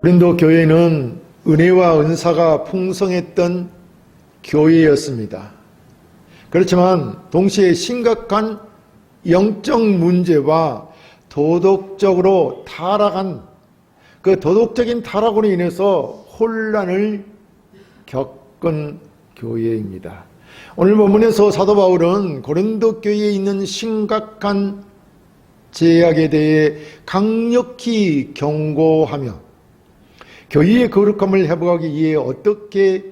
고린도 교회는 은혜와 은사가 풍성했던 교회였습니다. 그렇지만 동시에 심각한 영적 문제와 도덕적으로 타락한 그 도덕적인 타락으로 인해서 혼란을 겪은 교회입니다. 오늘 본문에서 사도 바울은 고린도 교회에 있는 심각한 제약에 대해 강력히 경고하며 교회의 거룩함을 회복하기 위해 어떻게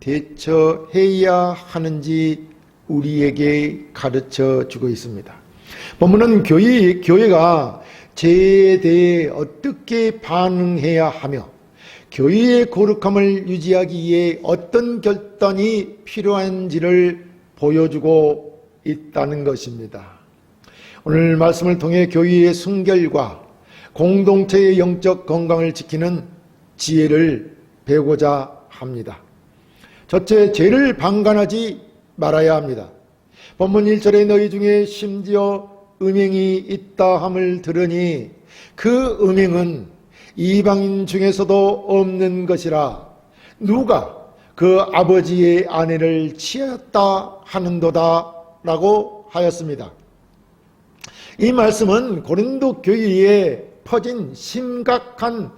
대처해야 하는지 우리에게 가르쳐 주고 있습니다. 본문은 교회, 교회가 죄에 대해 어떻게 반응해야 하며 교회의 거룩함을 유지하기 위해 어떤 결단이 필요한지를 보여주고 있다는 것입니다. 오늘 말씀을 통해 교회의 순결과 공동체의 영적 건강을 지키는 지혜를 배우고자 합니다. 첫째, 죄를 방관하지 말아야 합니다. 본문 1절에 너희 중에 심지어 음행이 있다 함을 들으니 그 음행은 이방인 중에서도 없는 것이라 누가 그 아버지의 아내를 취하였다 하는도다 라고 하였습니다. 이 말씀은 고린도 교회에 퍼진 심각한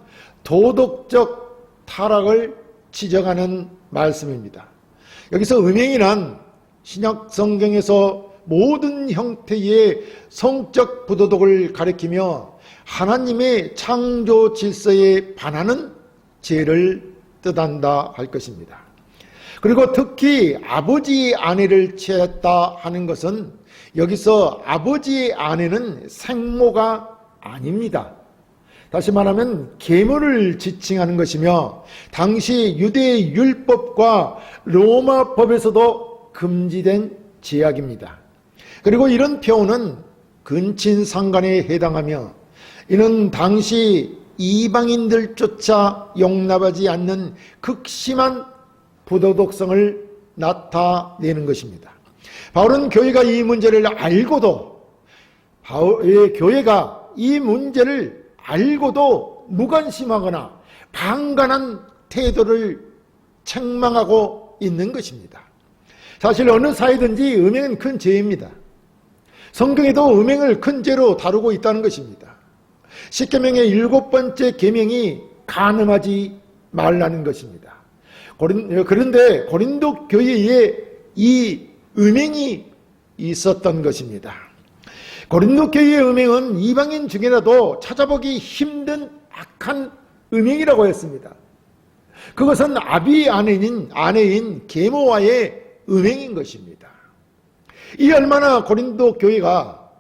도덕적 타락을 지적하는 말씀입니다. 여기서 음행이란 신약 성경에서 모든 형태의 성적 부도덕을 가리키며 하나님의 창조 질서에 반하는 죄를 뜻한다 할 것입니다. 그리고 특히 아버지의 아내를 취했다 하는 것은 여기서 아버지의 아내는 생모가 아닙니다. 다시 말하면 계모를 지칭하는 것이며 당시 유대 율법과 로마 법에서도 금지된 제약입니다. 그리고 이런 표현은 근친상간에 해당하며 이는 당시 이방인들조차 용납하지 않는 극심한 부도덕성을 나타내는 것입니다. 바울은 교회가 이 문제를 알고도 바울의 교회가 이 문제를 알고도 무관심하거나 방관한 태도를 책망하고 있는 것입니다. 사실 어느 사회든지 음행은 큰 죄입니다. 성경에도 음행을 큰 죄로 다루고 있다는 것입니다. 십계명의 일곱 번째 계명이 간음하지 말라는 것입니다. 그런데 고린도 교회에 이 음행이 있었던 것입니다. 고린도 교회의 음행은 이방인 중에라도 찾아보기 힘든 악한 음행이라고 했습니다. 그것은 아비 아내인 아내인 계모와의 음행인 것입니다. 이 얼마나 고린도 교회가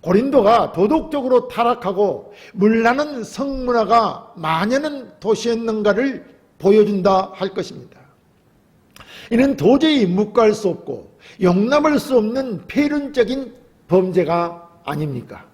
고린도가 도덕적으로 타락하고 물나는 성문화가 만연한 도시였는가를 보여준다 할 것입니다. 이는 도저히 묵과할 수 없고 용납할 수 없는 폐륜적인 범죄가 아닙니까?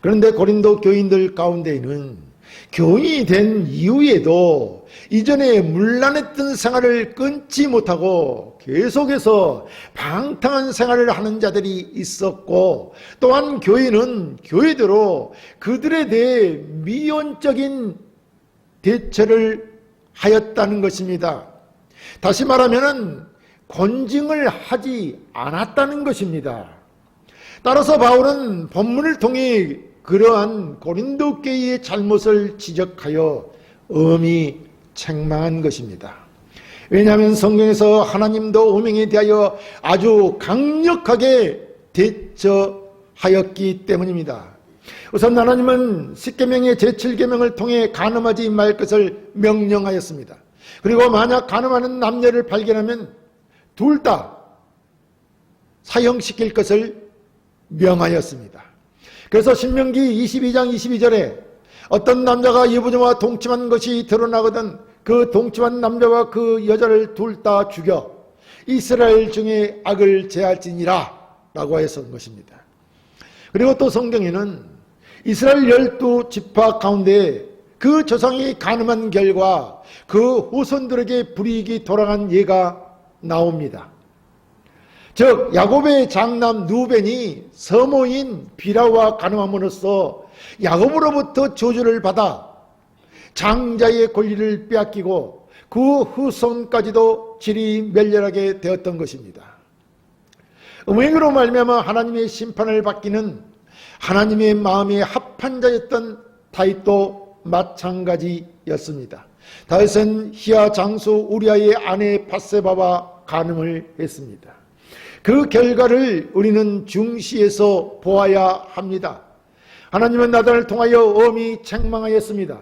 그런데 고린도 교인들 가운데에는 교인이 된 이후에도 이전에 물란했던 생활을 끊지 못하고 계속해서 방탕한 생활을 하는 자들이 있었고 또한 교인은 교회대로 그들에 대해 미온적인 대처를 하였다는 것입니다. 다시 말하면 권징을 하지 않았다는 것입니다. 따라서 바울은 본문을 통해 그러한 고린도 교회의 잘못을 지적하여 엄히 책망한 것입니다. 왜냐하면 성경에서 하나님도 음행에 대하여 아주 강력하게 대처하였기 때문입니다. 우선 하나님은 십계명의 제7계명을 통해 간음하지 말 것을 명령하였습니다. 그리고 만약 간음하는 남녀를 발견하면 둘 다 사형시킬 것을 명하였습니다. 그래서 신명기 22장 22절에 어떤 남자가 여부녀와 동침한 것이 드러나거든 그 동침한 남자와 그 여자를 둘 다 죽여 이스라엘 중에 악을 제할지니라 라고 해서 것입니다. 그리고 또 성경에는 이스라엘 열두 지파 가운데 그 조상이 가늠한 결과 그 후손들에게 불이익이 돌아간 예가 나옵니다. 즉 야곱의 장남 누벤이 서모인 비라와 가늠함으로써 야곱으로부터 저주를 받아 장자의 권리를 빼앗기고 그 후손까지도 질이 멸렬하게 되었던 것입니다. 음행으로 말미암아 하나님의 심판을 받기는 하나님의 마음에 합한 자였던 다윗도 마찬가지였습니다. 다윗은 히야 장수 우리아의 아내 바세바와 간음을 했습니다. 그 결과를 우리는 중시해서 보아야 합니다. 하나님은 나단을 통하여 엄히 책망하였습니다.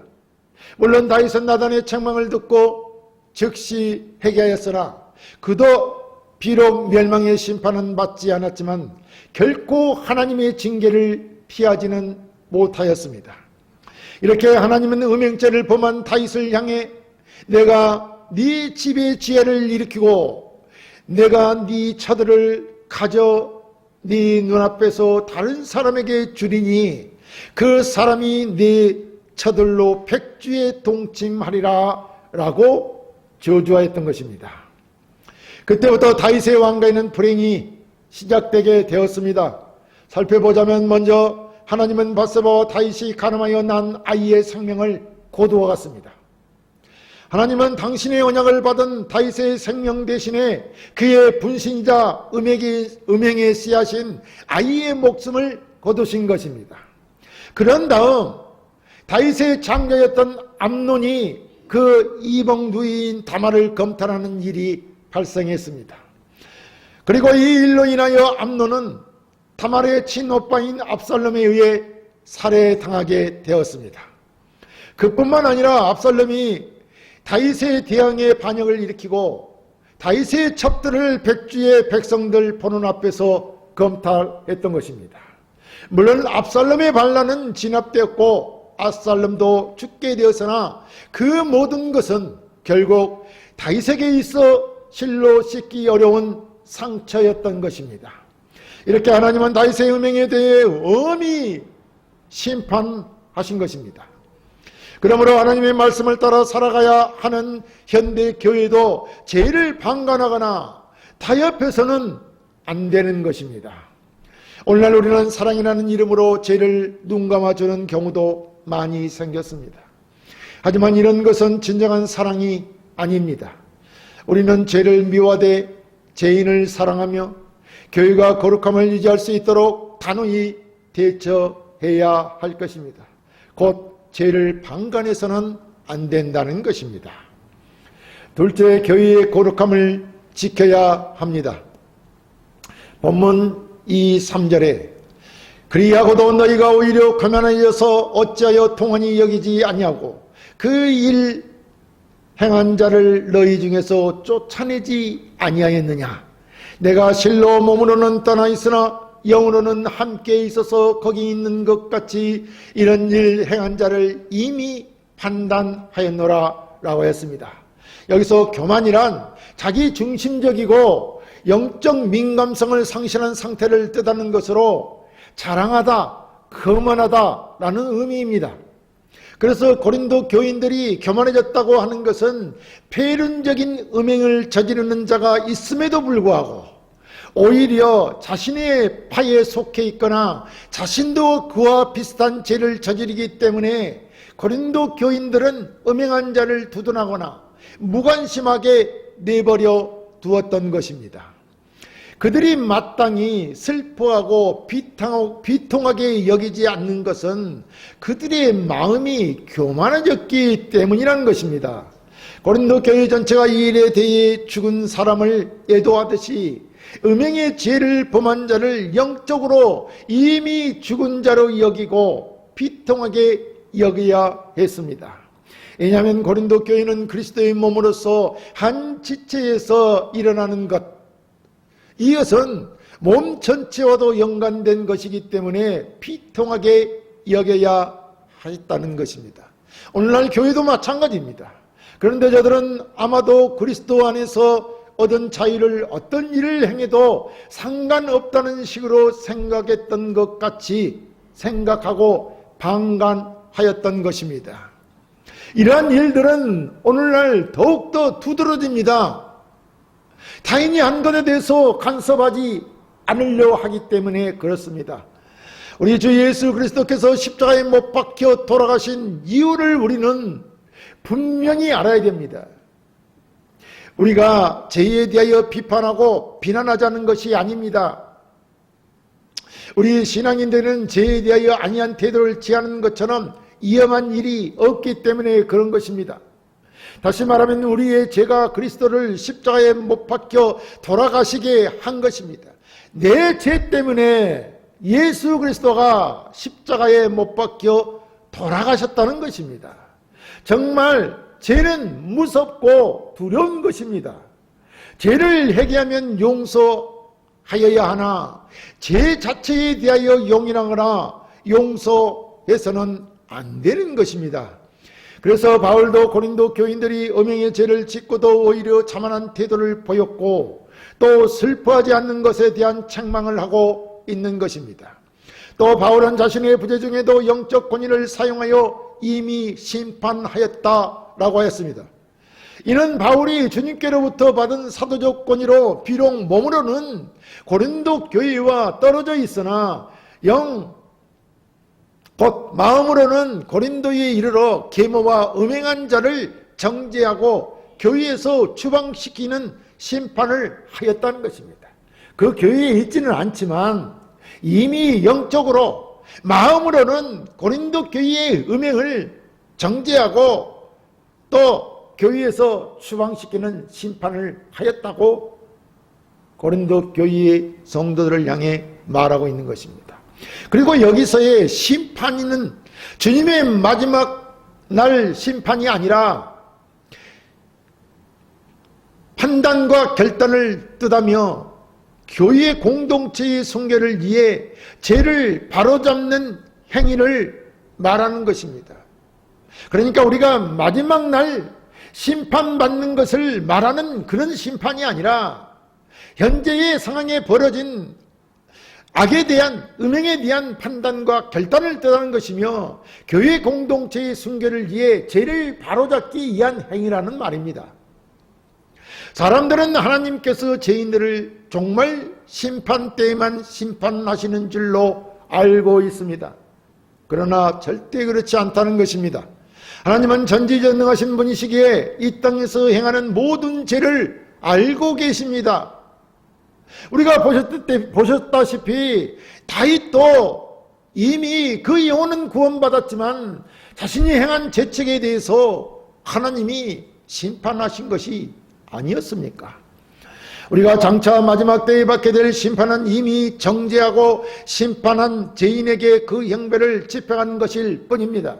물론 다윗은 나단의 책망을 듣고 즉시 회개하였으나 그도 비록 멸망의 심판은 받지 않았지만 결코 하나님의 징계를 피하지는 못하였습니다. 이렇게 하나님은 음행죄를 범한 다윗을 향해 내가 네 집의 지혜를 일으키고 내가 네 처들을 가져 네 눈앞에서 다른 사람에게 주리니 그 사람이 네 처들로 백주에 동침하리라 라고 저주하였던 것입니다. 그때부터 다윗의 왕가에는 불행이 시작되게 되었습니다. 살펴보자면 먼저 하나님은 바세바와 다윗이 가늠하여 난 아이의 생명을 고두어 갔습니다. 하나님은 당신의 언약을 받은 다윗의 생명 대신에 그의 분신자 음행의, 음행의 씨앗인 아이의 목숨을 거두신 것입니다. 그런 다음 다윗의 장자였던 암논이 그 누이인 다마를 검탄하는 일이 발생했습니다. 그리고 이 일로 인하여 암논은 다말의 친오빠인 압살롬에 의해 살해당하게 되었습니다. 그뿐만 아니라 압살롬이 다윗의 대항의 반역을 일으키고 다윗의 첩들을 백주의 백성들 보는 앞에서 검탈했던 것입니다. 물론 압살롬의 반란은 진압되었고 압살롬도 죽게 되었으나 그 모든 것은 결국 다윗에게 있어 실로 씻기 어려운 상처였던 것입니다. 이렇게 하나님은 다윗의 음행에 대해 엄히 심판하신 것입니다. 그러므로 하나님의 말씀을 따라 살아가야 하는 현대 교회도 죄를 방관하거나 타협해서는 안 되는 것입니다. 오늘날 우리는 사랑이라는 이름으로 죄를 눈감아주는 경우도 많이 생겼습니다. 하지만 이런 것은 진정한 사랑이 아닙니다. 우리는 죄를 미워하되 죄인을 사랑하며 교회가 거룩함을 유지할 수 있도록 단호히 대처해야 할 것입니다. 곧 죄를 방관해서는 안 된다는 것입니다. 둘째, 교회의 거룩함을 지켜야 합니다. 본문 2, 3절에 그리하고도 너희가 오히려 가난하여서 어찌하여 통한이 여기지 아니하고 그 일 행한 자를 너희 중에서 쫓아내지 아니하였느냐 내가 실로 몸으로는 떠나 있으나 영으로는 함께 있어서 거기 있는 것 같이 이런 일 행한 자를 이미 판단하였노라 라고 했습니다. 여기서 교만이란 자기 중심적이고 영적 민감성을 상실한 상태를 뜻하는 것으로 자랑하다, 거만하다 라는 의미입니다. 그래서 고린도 교인들이 교만해졌다고 하는 것은 폐륜적인 음행을 저지르는 자가 있음에도 불구하고 오히려 자신의 파에 속해 있거나 자신도 그와 비슷한 죄를 저지르기 때문에 고린도 교인들은 음행한 자를 두둔하거나 무관심하게 내버려 두었던 것입니다. 그들이 마땅히 슬퍼하고 비통하게 여기지 않는 것은 그들의 마음이 교만해졌기 때문이라는 것입니다. 고린도 교회 전체가 이 일에 대해 죽은 사람을 애도하듯이 음행의 죄를 범한 자를 영적으로 이미 죽은 자로 여기고 비통하게 여겨야 했습니다. 왜냐하면 고린도 교회는 그리스도의 몸으로서 한 지체에서 일어나는 것, 이것은 몸 전체와도 연관된 것이기 때문에 비통하게 여겨야 하겠다는 것입니다. 오늘날 교회도 마찬가지입니다. 그런데 저들은 아마도 그리스도 안에서 얻은 자유를 어떤 일을 행해도 상관없다는 식으로 생각했던 것 같이 생각하고 방관하였던 것입니다. 이러한 일들은 오늘날 더욱더 두드러집니다. 타인이 한 것에 대해서 간섭하지 않으려 하기 때문에 그렇습니다. 우리 주 예수 그리스도께서 십자가에 못 박혀 돌아가신 이유를 우리는 분명히 알아야 됩니다. 우리가 죄에 대하여 비판하고 비난하자는 것이 아닙니다. 우리 신앙인들은 죄에 대하여 아니한 태도를 취하는 것처럼 위험한 일이 없기 때문에 그런 것입니다. 다시 말하면 우리의 죄가 그리스도를 십자가에 못 박혀 돌아가시게 한 것입니다. 내 죄 때문에 예수 그리스도가 십자가에 못 박혀 돌아가셨다는 것입니다. 정말 죄는 무섭고 두려운 것입니다. 죄를 회개하면 용서하여야 하나 죄 자체에 대하여 용인하거나 용서해서는 안 되는 것입니다. 그래서 바울도 고린도 교인들이 음행의 죄를 짓고도 오히려 자만한 태도를 보였고 또 슬퍼하지 않는 것에 대한 책망을 하고 있는 것입니다. 또 바울은 자신의 부재 중에도 영적 권위를 사용하여 이미 심판하였다 라고 하였습니다. 이는 바울이 주님께로부터 받은 사도적 권위로 비록 몸으로는 고린도 교회와 떨어져 있으나 영, 곧 마음으로는 고린도에 이르러 계모와 음행한 자를 정죄하고 교회에서 추방시키는 심판을 하였다는 것입니다. 그 교회에 있지는 않지만 이미 영적으로 마음으로는 고린도 교회의 음행을 정죄하고 또 교회에서 추방시키는 심판을 하였다고 고린도 교회의 성도들을 향해 말하고 있는 것입니다. 그리고 여기서의 심판이는 주님의 마지막 날 심판이 아니라 판단과 결단을 뜻하며 교회 공동체의 순결을 위해 죄를 바로잡는 행위를 말하는 것입니다. 그러니까 우리가 마지막 날 심판받는 것을 말하는 그런 심판이 아니라 현재의 상황에 벌어진 악에 대한 음행에 대한 판단과 결단을 뜻하는 것이며 교회 공동체의 순결을 위해 죄를 바로잡기 위한 행위라는 말입니다. 사람들은 하나님께서 죄인들을 정말 심판 때에만 심판하시는 줄로 알고 있습니다. 그러나 절대 그렇지 않다는 것입니다. 하나님은 전지전능하신 분이시기에 이 땅에서 행하는 모든 죄를 알고 계십니다. 우리가 보셨다시피 다윗도 이미 그 영혼은 구원받았지만 자신이 행한 죄책에 대해서 하나님이 심판하신 것이 아니었습니까? 우리가 장차 마지막 때에 받게 될 심판은 이미 정죄하고 심판한 죄인에게 그 형벌을 집행한 것일 뿐입니다.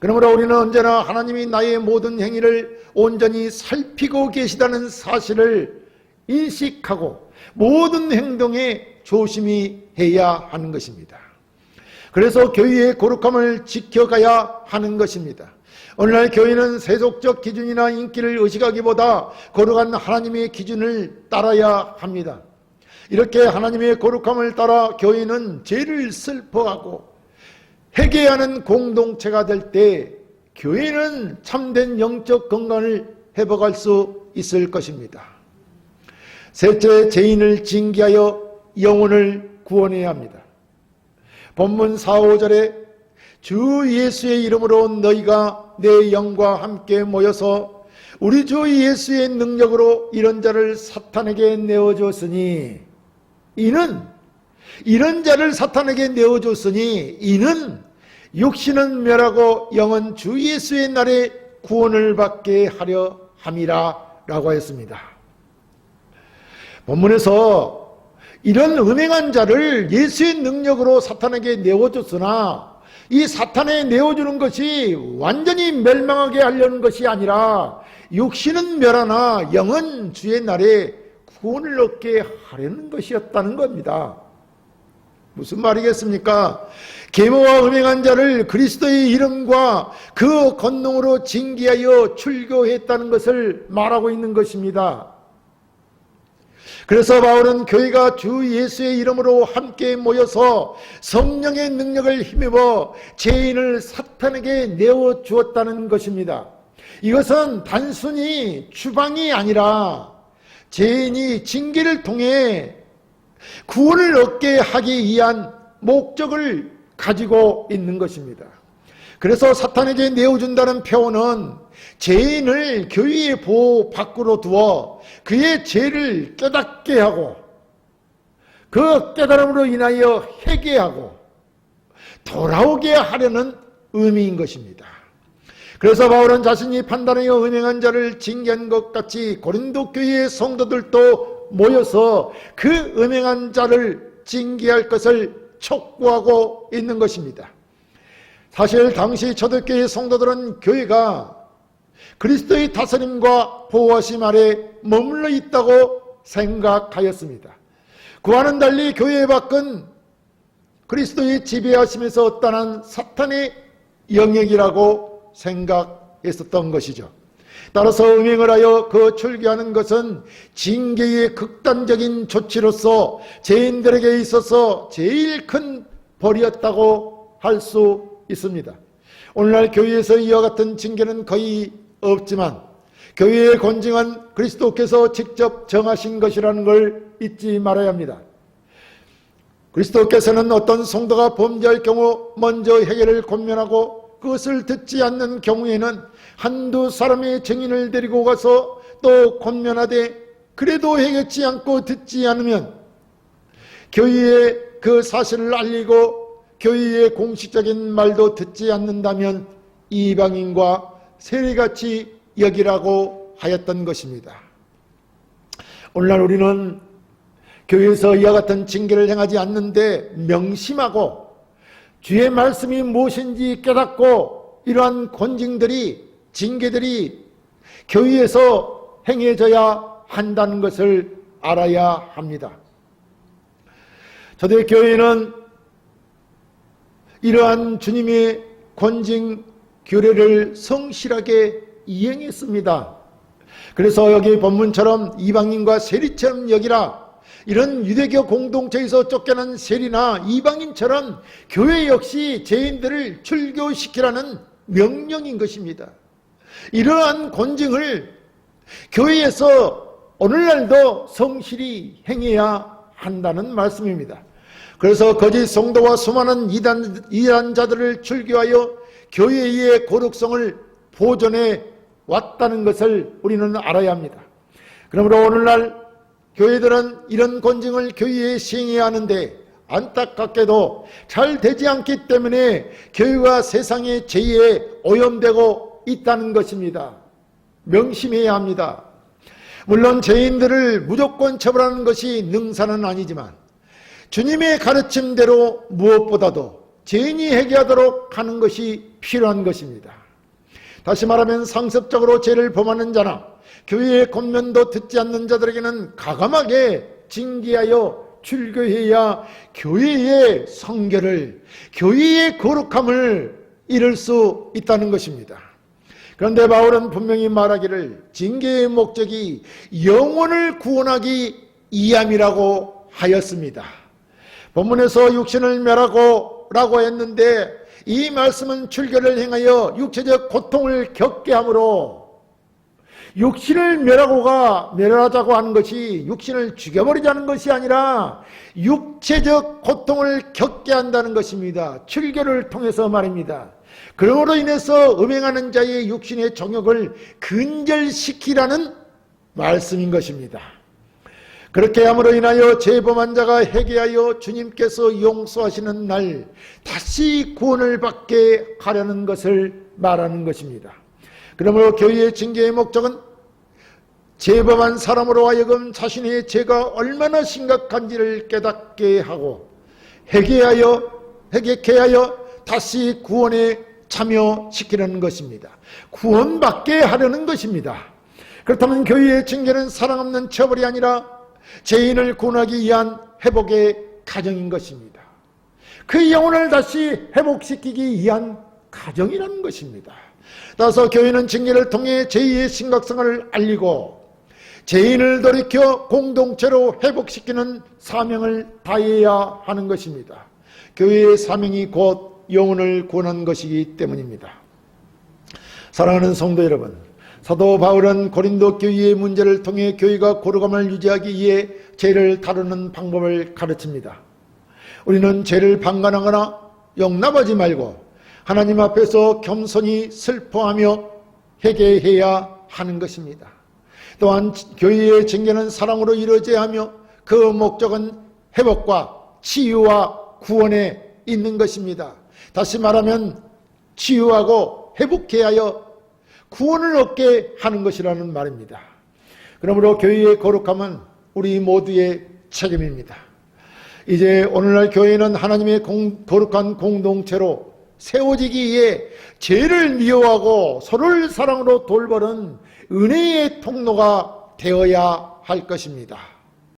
그러므로 우리는 언제나 하나님이 나의 모든 행위를 온전히 살피고 계시다는 사실을 인식하고 모든 행동에 조심히 해야 하는 것입니다. 그래서 교회의 거룩함을 지켜가야 하는 것입니다. 오늘날 교회는 세속적 기준이나 인기를 의식하기보다 거룩한 하나님의 기준을 따라야 합니다. 이렇게 하나님의 거룩함을 따라 교회는 죄를 슬퍼하고 회개하는 공동체가 될 때 교회는 참된 영적 건강을 회복할 수 있을 것입니다. 셋째, 죄인을 징계하여 영혼을 구원해야 합니다. 본문 4, 5절에 주 예수의 이름으로 너희가 내 영과 함께 모여서 우리 주 예수의 능력으로 이런 자를 사탄에게 내어줬으니 이는 이런 자를 사탄에게 내어줬으니 이는 육신은 멸하고 영은 주 예수의 날에 구원을 받게 하려 함이라 라고 했습니다. 본문에서 이런 은행한 자를 예수의 능력으로 사탄에게 내어줬으나 이 사탄에 내어주는 것이 완전히 멸망하게 하려는 것이 아니라 육신은 멸하나 영은 주의 날에 구원을 얻게 하려는 것이었다는 겁니다. 무슨 말이겠습니까? 계모와 음행한 자를 그리스도의 이름과 그 권능으로 징계하여 출교했다는 것을 말하고 있는 것입니다. 그래서 바울은 교회가 주 예수의 이름으로 함께 모여서 성령의 능력을 힘입어 죄인을 사탄에게 내어 주었다는 것입니다. 이것은 단순히 추방이 아니라 죄인이 징계를 통해 구원을 얻게 하기 위한 목적을 가지고 있는 것입니다. 그래서 사탄에게 내어준다는 표현은 죄인을 교회의 보호 밖으로 두어 그의 죄를 깨닫게 하고 그 깨달음으로 인하여 회개하고 돌아오게 하려는 의미인 것입니다. 그래서 바울은 자신이 판단하여 은행한 자를 징계한 것 같이 고린도 교회의 성도들도 모여서 그 은행한 자를 징계할 것을 촉구하고 있는 것입니다. 사실 당시 초대교회 성도들은 교회가 그리스도의 다스림과 보호하심 아래 머물러 있다고 생각하였습니다. 그와는 달리 교회 밖은 그리스도의 지배하심에서 떠난 사탄의 영역이라고 생각했었던 것이죠. 따라서 음행을 하여 그 출교하는 것은 징계의 극단적인 조치로서 죄인들에게 있어서 제일 큰 벌이었다고 할 수 있습니다. 오늘날 교회에서 이와 같은 징계는 거의 없지만 교회의 권징은 그리스도께서 직접 정하신 것이라는 걸 잊지 말아야 합니다. 그리스도께서는 어떤 성도가 범죄할 경우 먼저 해결을 권면하고 그것을 듣지 않는 경우에는 한두 사람의 증인을 데리고 가서 또 권면하되 그래도 해결치 않고 듣지 않으면 교회에 그 사실을 알리고 교회의 공식적인 말도 듣지 않는다면 이방인과 세리같이 여기라고 하였던 것입니다. 오늘날 우리는 교회에서 이와 같은 징계를 행하지 않는데 명심하고 주의 말씀이 무엇인지 깨닫고 이러한 권징들이 징계들이 교회에서 행해져야 한다는 것을 알아야 합니다. 저도 교회는 이러한 주님의 권징 규례를 성실하게 이행했습니다. 그래서 여기 본문처럼 이방인과 세리처럼 여기라 이런 유대교 공동체에서 쫓겨난 세리나 이방인처럼 교회 역시 죄인들을 출교시키라는 명령인 것입니다. 이러한 권징을 교회에서 오늘날도 성실히 행해야 한다는 말씀입니다. 그래서 거짓 성도와 수많은 이단, 이단자들을 출교하여 교회의 거룩성을 보존해 왔다는 것을 우리는 알아야 합니다. 그러므로 오늘날 교회들은 이런 권징을 교회에 시행해야 하는데 안타깝게도 잘 되지 않기 때문에 교회가 세상의 죄에 오염되고 있다는 것입니다. 명심해야 합니다. 물론 죄인들을 무조건 처벌하는 것이 능사는 아니지만 주님의 가르침대로 무엇보다도 죄인이 회개하도록 하는 것이 필요한 것입니다. 다시 말하면 상습적으로 죄를 범하는 자나 교회의 권면도 듣지 않는 자들에게는 가감하게 징계하여 출교해야 교회의 성결을 교회의 거룩함을 이룰 수 있다는 것입니다. 그런데 바울은 분명히 말하기를 징계의 목적이 영혼을 구원하기 이함이라고 하였습니다. 본문에서 육신을 멸하고 라고 했는데 이 말씀은 출교를 행하여 육체적 고통을 겪게 하므로 육신을 멸하고가 멸하자고 하는 것이 육신을 죽여버리자는 것이 아니라 육체적 고통을 겪게 한다는 것입니다. 출교를 통해서 말입니다. 그러므로 인해서 음행하는 자의 육신의 정욕을 근절시키라는 말씀인 것입니다. 그렇게 함으로 인하여 죄범한 자가 회개하여 주님께서 용서하시는 날 다시 구원을 받게 하려는 것을 말하는 것입니다. 그러므로 교회의 징계의 목적은 죄범한 사람으로 하여금 자신의 죄가 얼마나 심각한지를 깨닫게 하고 회개하여 회개케 하여 다시 구원에 참여시키려는 것입니다. 구원받게 하려는 것입니다. 그렇다면 교회의 징계는 사랑 없는 처벌이 아니라 죄인을 구원하기 위한 회복의 가정인 것입니다. 그 영혼을 다시 회복시키기 위한 가정이라는 것입니다. 따라서 교회는 징계를 통해 죄의 심각성을 알리고 죄인을 돌이켜 공동체로 회복시키는 사명을 다해야 하는 것입니다. 교회의 사명이 곧 영혼을 구원한 것이기 때문입니다. 사랑하는 성도 여러분, 사도 바울은 고린도 교회의 문제를 통해 교회가 고르감을 유지하기 위해 죄를 다루는 방법을 가르칩니다. 우리는 죄를 방관하거나 용납하지 말고 하나님 앞에서 겸손히 슬퍼하며 회개해야 하는 것입니다. 또한 교회의 징계는 사랑으로 이루어져야 하며 그 목적은 회복과 치유와 구원에 있는 것입니다. 다시 말하면 치유하고 회복해야 하여 구원을 얻게 하는 것이라는 말입니다. 그러므로 교회의 거룩함은 우리 모두의 책임입니다. 이제 오늘날 교회는 하나님의 공, 거룩한 공동체로 세워지기에 죄를 미워하고 서로를 사랑으로 돌보는 은혜의 통로가 되어야 할 것입니다.